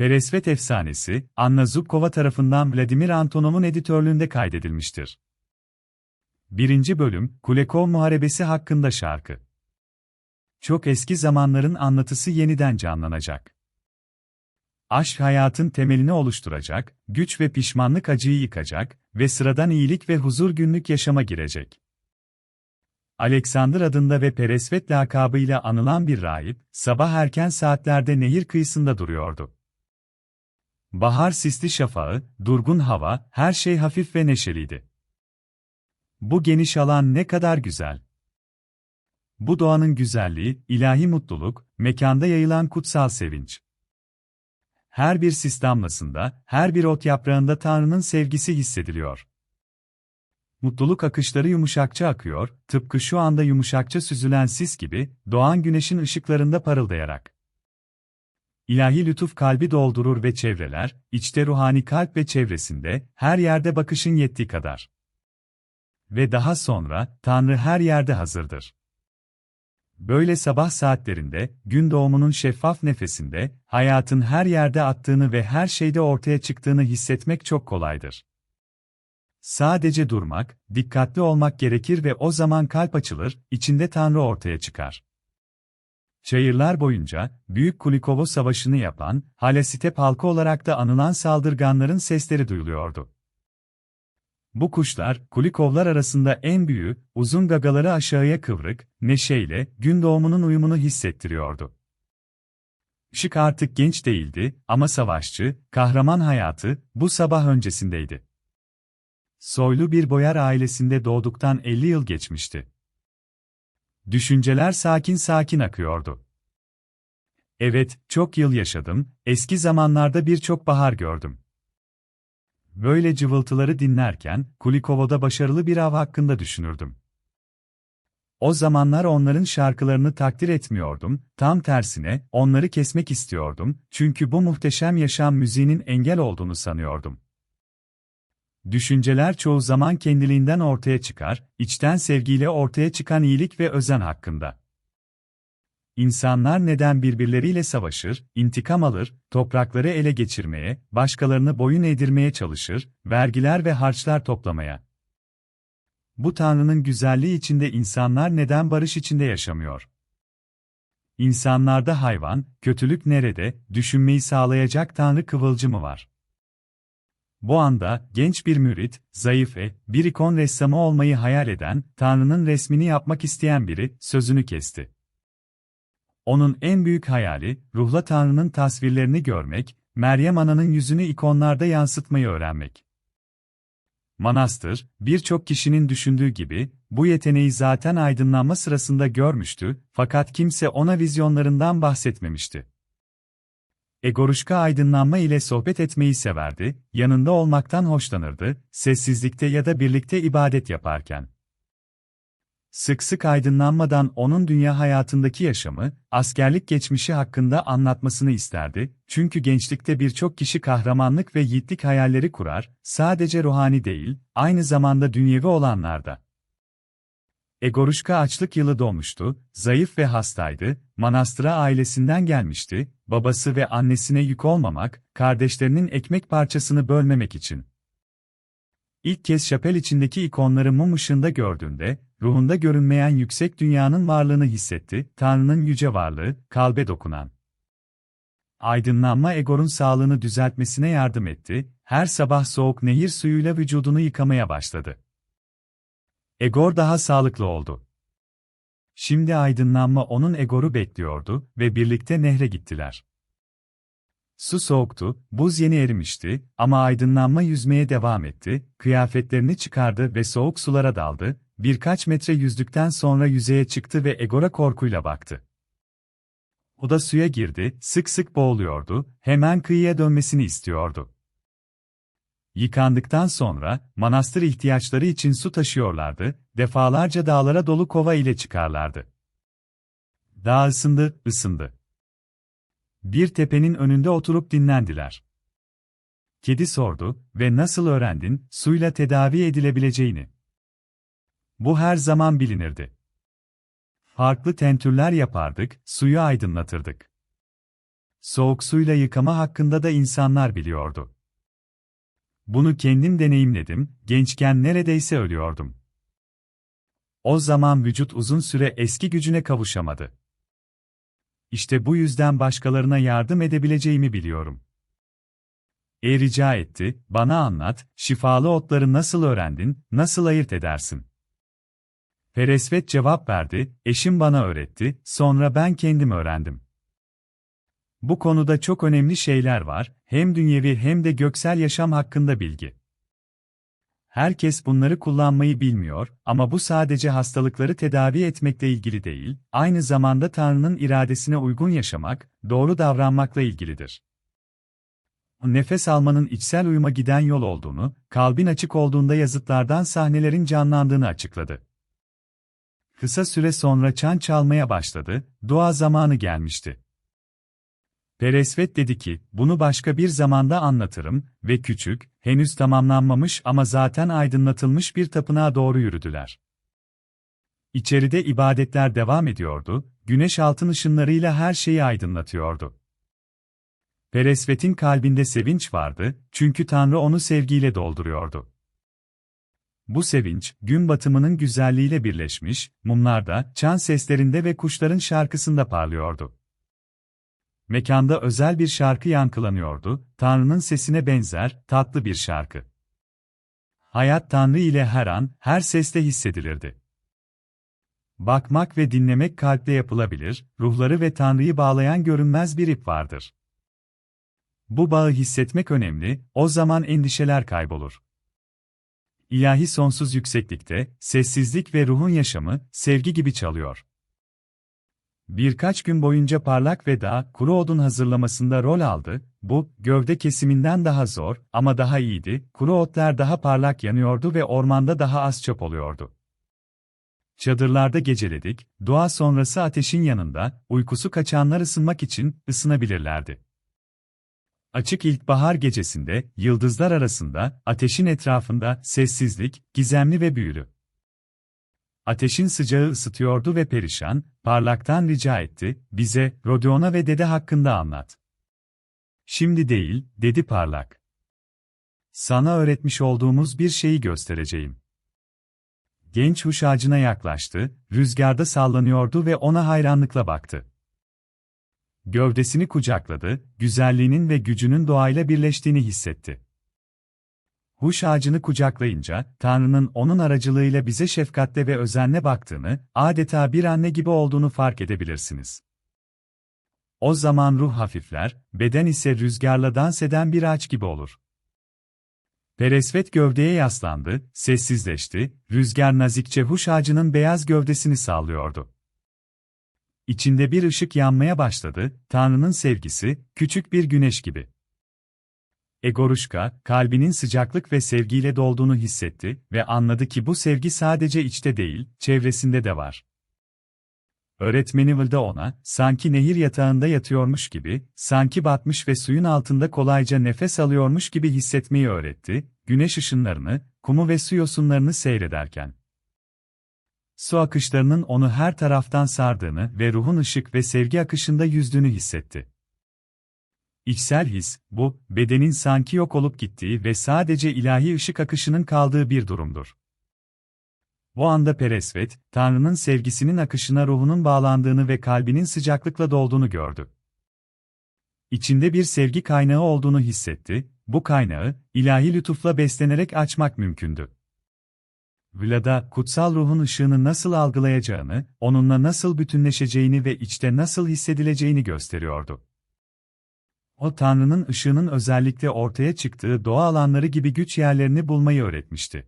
Peresvet Efsanesi, Anna Zubkova tarafından Vladimir Antonov'un editörlüğünde kaydedilmiştir. 1. Bölüm, Kulekov Muharebesi hakkında şarkı. Çok eski zamanların anlatısı yeniden canlanacak. Aşk hayatın temelini oluşturacak, güç ve pişmanlık acıyı yıkacak ve sıradan iyilik ve huzur günlük yaşama girecek. Alexander adında ve Peresvet lakabıyla anılan bir rahip, sabah erken saatlerde nehir kıyısında duruyordu. Bahar sisli şafağı, durgun hava, her şey hafif ve neşeliydi. Bu geniş alan ne kadar güzel. Bu doğanın güzelliği, ilahi mutluluk, mekanda yayılan kutsal sevinç. Her bir sis damlasında, her bir ot yaprağında Tanrı'nın sevgisi hissediliyor. Mutluluk akışları yumuşakça akıyor, tıpkı şu anda yumuşakça süzülen sis gibi, doğan güneşin ışıklarında parıldayarak. İlahi lütuf kalbi doldurur ve çevreler, içte ruhani kalp ve çevresinde, her yerde bakışın yettiği kadar. Ve daha sonra, Tanrı her yerde hazırdır. Böyle sabah saatlerinde, gün doğumunun şeffaf nefesinde, hayatın her yerde attığını ve her şeyde ortaya çıktığını hissetmek çok kolaydır. Sadece durmak, dikkatli olmak gerekir ve o zaman kalp açılır, içinde Tanrı ortaya çıkar. Çayırlar boyunca, Büyük Kulikovo Savaşı'nı yapan, hala step halkı olarak da anılan saldırganların sesleri duyuluyordu. Bu kuşlar, Kulikovlar arasında en büyüğü, uzun gagaları aşağıya kıvrık, neşeyle, gün doğumunun uyumunu hissettiriyordu. Işık artık genç değildi ama savaşçı, kahraman hayatı, bu sabah öncesindeydi. Soylu bir boyar ailesinde doğduktan 50 yıl geçmişti. Düşünceler sakin sakin akıyordu. Evet, çok yıl yaşadım, eski zamanlarda birçok bahar gördüm. Böyle cıvıltıları dinlerken, Kulikovo'da başarılı bir av hakkında düşünürdüm. O zamanlar onların şarkılarını takdir etmiyordum, tam tersine, onları kesmek istiyordum, çünkü bu muhteşem yaşam müziğinin engel olduğunu sanıyordum. Düşünceler çoğu zaman kendiliğinden ortaya çıkar, içten sevgiyle ortaya çıkan iyilik ve özen hakkında. İnsanlar neden birbirleriyle savaşır, intikam alır, toprakları ele geçirmeye, başkalarını boyun eğdirmeye çalışır, vergiler ve harçlar toplamaya? Bu Tanrı'nın güzelliği içinde insanlar neden barış içinde yaşamıyor? İnsanlarda hayvan, kötülük nerede, düşünmeyi sağlayacak Tanrı kıvılcımı var. Bu anda, genç bir mürit, zayıf ve, bir ikon ressamı olmayı hayal eden, Tanrı'nın resmini yapmak isteyen biri, sözünü kesti. Onun en büyük hayali, ruhla Tanrı'nın tasvirlerini görmek, Meryem Ana'nın yüzünü ikonlarda yansıtmayı öğrenmek. Manastır, birçok kişinin düşündüğü gibi, bu yeteneği zaten aydınlanma sırasında görmüştü, fakat kimse ona vizyonlarından bahsetmemişti. Egoruşka aydınlanma ile sohbet etmeyi severdi, yanında olmaktan hoşlanırdı, sessizlikte ya da birlikte ibadet yaparken. Sık sık aydınlanmadan onun dünya hayatındaki yaşamı, askerlik geçmişi hakkında anlatmasını isterdi, çünkü gençlikte birçok kişi kahramanlık ve yiğitlik hayalleri kurar, sadece ruhani değil, aynı zamanda dünyevi olanlarda. Egoruşka açlık yılı doğmuştu, zayıf ve hastaydı, manastıra ailesinden gelmişti, babası ve annesine yük olmamak, kardeşlerinin ekmek parçasını bölmemek için. İlk kez şapel içindeki ikonları mum ışığında gördüğünde, ruhunda görünmeyen yüksek dünyanın varlığını hissetti, Tanrı'nın yüce varlığı, kalbe dokunan. Aydınlanma Egor'un sağlığını düzeltmesine yardım etti, her sabah soğuk nehir suyuyla vücudunu yıkamaya başladı. Egor daha sağlıklı oldu. Şimdi aydınlanma onun Egor'u bekliyordu ve birlikte nehre gittiler. Su soğuktu, buz yeni erimişti ama aydınlanma yüzmeye devam etti, kıyafetlerini çıkardı ve soğuk sulara daldı, birkaç metre yüzdükten sonra yüzeye çıktı ve Egor'a korkuyla baktı. O da suya girdi, sık sık boğuluyordu, hemen kıyıya dönmesini istiyordu. Yıkandıktan sonra, manastır ihtiyaçları için su taşıyorlardı, defalarca dağlara dolu kova ile çıkarlardı. Dağ ısındı, ısındı. Bir tepenin önünde oturup dinlendiler. Kedi sordu ve nasıl öğrendin suyla tedavi edilebileceğini? Bu her zaman bilinirdi. Farklı tentürler yapardık, suyu aydınlatırdık. Soğuk suyla yıkama hakkında da insanlar biliyordu. Bunu kendim deneyimledim, gençken neredeyse ölüyordum. O zaman vücut uzun süre eski gücüne kavuşamadı. İşte bu yüzden başkalarına yardım edebileceğimi biliyorum. E rica etti, bana anlat, şifalı otları nasıl öğrendin, nasıl ayırt edersin? Peresvet cevap verdi, eşim bana öğretti, sonra ben kendim öğrendim. Bu konuda çok önemli şeyler var, hem dünyevi hem de göksel yaşam hakkında bilgi. Herkes bunları kullanmayı bilmiyor ama bu sadece hastalıkları tedavi etmekle ilgili değil, aynı zamanda Tanrı'nın iradesine uygun yaşamak, doğru davranmakla ilgilidir. Nefes almanın içsel uyuma giden yol olduğunu, kalbin açık olduğunda yazıtlardan sahnelerin canlandığını açıkladı. Kısa süre sonra çan çalmaya başladı, dua zamanı gelmişti. Peresvet dedi ki, bunu başka bir zamanda anlatırım ve küçük, henüz tamamlanmamış ama zaten aydınlatılmış bir tapınağa doğru yürüdüler. İçeride ibadetler devam ediyordu, güneş altın ışınlarıyla her şeyi aydınlatıyordu. Peresvet'in kalbinde sevinç vardı, çünkü Tanrı onu sevgiyle dolduruyordu. Bu sevinç, gün batımının güzelliğiyle birleşmiş, mumlarda, çan seslerinde ve kuşların şarkısında parlıyordu. Mekanda özel bir şarkı yankılanıyordu, Tanrı'nın sesine benzer, tatlı bir şarkı. Hayat Tanrı ile her an, her seste hissedilirdi. Bakmak ve dinlemek kalple yapılabilir, ruhları ve Tanrı'yı bağlayan görünmez bir ip vardır. Bu bağı hissetmek önemli, o zaman endişeler kaybolur. İlahi sonsuz yükseklikte, sessizlik ve ruhun yaşamı, sevgi gibi çalıyor. Birkaç gün boyunca parlak ve dağ, kuru odun hazırlamasında rol aldı, bu, gövde kesiminden daha zor ama daha iyiydi, kuru otlar daha parlak yanıyordu ve ormanda daha az çöp oluyordu. Çadırlarda geceledik, dua sonrası ateşin yanında, uykusu kaçanlar ısınmak için ısınabilirlerdi. Açık ilkbahar gecesinde, yıldızlar arasında, ateşin etrafında, sessizlik, gizemli ve büyülü. Ateşin sıcağı ısıtıyordu ve perişan, parlaktan rica etti, bize, Rodeona ve dede hakkında anlat. Şimdi değil, dedi parlak. Sana öğretmiş olduğumuz bir şeyi göstereceğim. Genç huş ağacına yaklaştı, rüzgarda sallanıyordu ve ona hayranlıkla baktı. Gövdesini kucakladı, güzelliğinin ve gücünün doğayla birleştiğini hissetti. Huş ağacını kucaklayınca, Tanrı'nın onun aracılığıyla bize şefkatle ve özenle baktığını, adeta bir anne gibi olduğunu fark edebilirsiniz. O zaman ruh hafifler, beden ise rüzgarla dans eden bir ağaç gibi olur. Peresvet gövdeye yaslandı, sessizleşti, rüzgar nazikçe huş ağacının beyaz gövdesini sallıyordu. İçinde bir ışık yanmaya başladı, Tanrı'nın sevgisi, küçük bir güneş gibi. Egoruşka, kalbinin sıcaklık ve sevgiyle dolduğunu hissetti ve anladı ki bu sevgi sadece içte değil, çevresinde de var. Öğretmeni Vılda ona, sanki nehir yatağında yatıyormuş gibi, sanki batmış ve suyun altında kolayca nefes alıyormuş gibi hissetmeyi öğretti, güneş ışınlarını, kumu ve su yosunlarını seyrederken. Su akışlarının onu her taraftan sardığını ve ruhun ışık ve sevgi akışında yüzdüğünü hissetti. İçsel his, bu, bedenin sanki yok olup gittiği ve sadece ilahi ışık akışının kaldığı bir durumdur. Bu anda Peresvet, Tanrı'nın sevgisinin akışına ruhunun bağlandığını ve kalbinin sıcaklıkla dolduğunu gördü. İçinde bir sevgi kaynağı olduğunu hissetti, bu kaynağı, ilahi lütufla beslenerek açmak mümkündü. Vlad'a, kutsal ruhun ışığını nasıl algılayacağını, onunla nasıl bütünleşeceğini ve içte nasıl hissedileceğini gösteriyordu. O Tanrı'nın ışığının özellikle ortaya çıktığı doğa alanları gibi güç yerlerini bulmayı öğretmişti.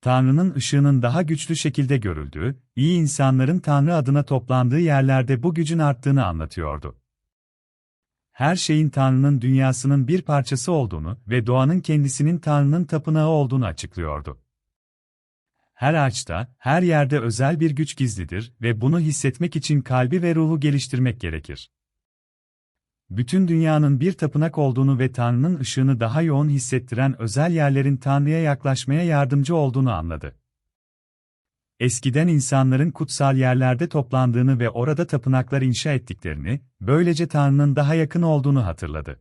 Tanrı'nın ışığının daha güçlü şekilde görüldüğü, iyi insanların Tanrı adına toplandığı yerlerde bu gücün arttığını anlatıyordu. Her şeyin Tanrı'nın dünyasının bir parçası olduğunu ve doğanın kendisinin Tanrı'nın tapınağı olduğunu açıklıyordu. Her ağaçta, her yerde özel bir güç gizlidir ve bunu hissetmek için kalbi ve ruhu geliştirmek gerekir bütün dünyanın bir tapınak olduğunu ve Tanrı'nın ışığını daha yoğun hissettiren özel yerlerin Tanrı'ya yaklaşmaya yardımcı olduğunu anladı. eskiden insanların kutsal yerlerde toplandığını ve orada tapınaklar inşa ettiklerini, böylece Tanrı'nın daha yakın olduğunu hatırladı.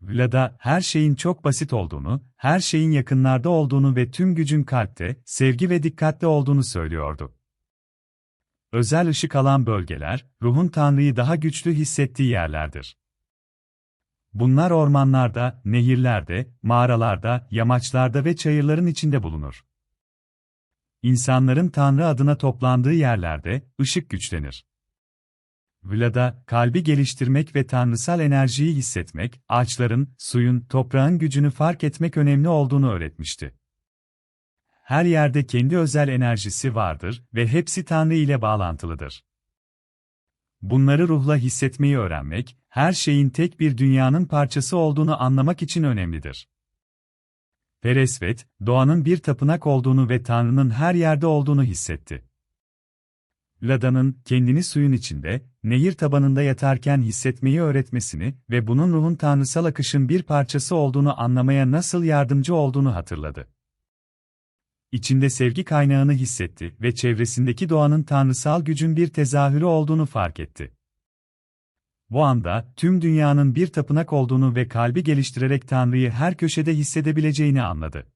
Vlada, her şeyin çok basit olduğunu, her şeyin yakınlarda olduğunu ve tüm gücün kalpte, sevgi ve dikkatte olduğunu söylüyordu. Özel ışık alan bölgeler, ruhun Tanrı'yı daha güçlü hissettiği yerlerdir. Bunlar ormanlarda, nehirlerde, mağaralarda, yamaçlarda ve çayırların içinde bulunur. İnsanların Tanrı adına toplandığı yerlerde, ışık güçlenir. Vlada, kalbi geliştirmek ve tanrısal enerjiyi hissetmek, ağaçların, suyun, toprağın gücünü fark etmek önemli olduğunu öğretmişti. Her yerde kendi özel enerjisi vardır ve hepsi Tanrı ile bağlantılıdır. Bunları ruhla hissetmeyi öğrenmek, her şeyin tek bir dünyanın parçası olduğunu anlamak için önemlidir. Peresvet, doğanın bir tapınak olduğunu ve Tanrı'nın her yerde olduğunu hissetti. Lada'nın kendini suyun içinde, nehir tabanında yatarken hissetmeyi öğretmesini ve bunun ruhun tanrısal akışın bir parçası olduğunu anlamaya nasıl yardımcı olduğunu hatırladı. İçinde sevgi kaynağını hissetti ve çevresindeki doğanın tanrısal gücün bir tezahürü olduğunu fark etti. Bu anda, tüm dünyanın bir tapınak olduğunu ve kalbi geliştirerek Tanrı'yı her köşede hissedebileceğini anladı.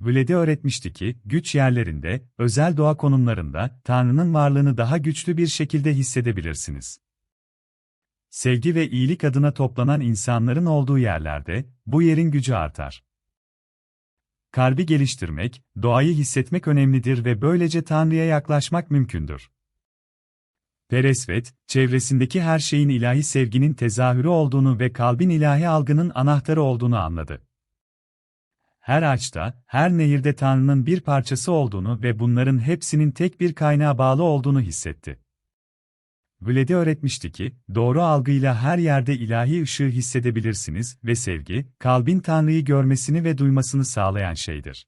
Vladi öğretmişti ki, güç yerlerinde, özel doğa konumlarında, Tanrı'nın varlığını daha güçlü bir şekilde hissedebilirsiniz. Sevgi ve iyilik adına toplanan insanların olduğu yerlerde, bu yerin gücü artar. Kalbi geliştirmek, doğayı hissetmek önemlidir ve böylece Tanrı'ya yaklaşmak mümkündür. Peresvet, çevresindeki her şeyin ilahi sevginin tezahürü olduğunu ve kalbin ilahi algının anahtarı olduğunu anladı. Her ağaçta, her nehirde Tanrı'nın bir parçası olduğunu ve bunların hepsinin tek bir kaynağa bağlı olduğunu hissetti. Vladi öğretmişti ki, doğru algıyla her yerde ilahi ışığı hissedebilirsiniz ve sevgi, kalbin Tanrı'yı görmesini ve duymasını sağlayan şeydir.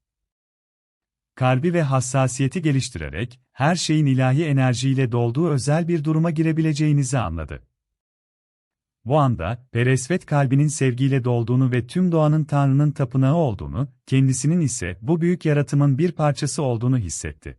Kalbi ve hassasiyeti geliştirerek, her şeyin ilahi enerjiyle dolduğu özel bir duruma girebileceğinizi anladı. Bu anda, Peresvet kalbinin sevgiyle dolduğunu ve tüm doğanın Tanrı'nın tapınağı olduğunu, kendisinin ise bu büyük yaratımın bir parçası olduğunu hissetti.